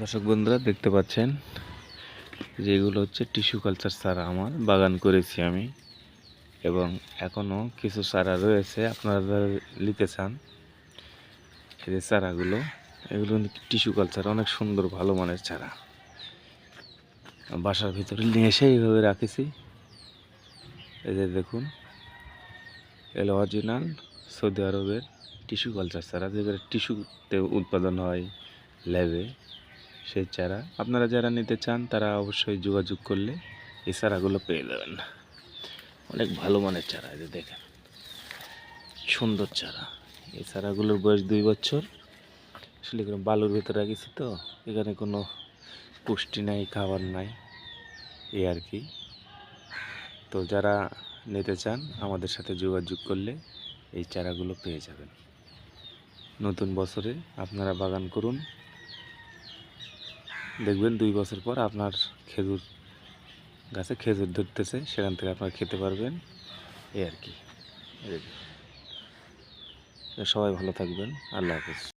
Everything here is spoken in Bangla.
দর্শক বন্ধুরা, দেখতে পাচ্ছেন যে এগুলো হচ্ছে টিস্যু কালচার চারা আমার বাগান করেছি আমি। এবং এখনও কিছু চারা রয়েছে, আপনারা নিতে চান এই যে চারাগুলো। এগুলো টিস্যু কালচার, অনেক সুন্দর, ভালো মানের চারা। বাসার ভিতরে নিয়ে এসে এইভাবে রাখেছি। এই যে দেখুন, এলো অরিজিনাল সৌদি আরবের টিস্যু কালচার চারা যেগুলো টিস্যুতে উৎপাদন হয় ল্যাবে। সেই চারা। আপনারা যারা নিতে চান, তারা অবশ্যই যোগাযোগ করলে এই চারাগুলো পেয়ে যাবেন। অনেক ভালো মানের চারা এই দেখেন। সুন্দর চারা। এই চারাগুলোর বয়স দুই বছর। আসলে এগুলো বালুর ভেতরে রাখেছি তো, এখানে কোনো পুষ্টি নাই, খাবার নাই, এই আর কি। তো যারা নিতে চান, আমাদের সাথে যোগাযোগ করলে এই চারাগুলো পেয়ে যাবেন। নতুন বছরে আপনারা বাগান করুন। দেখবেন দুই বছর পর আপনার খেজুর গাছে খেজুর ধরতেছে, সেখান থেকে আপনার খেতে পারবেন। এই আর কি। সবাই ভালো থাকবেন। আল্লাহ হাফিজ।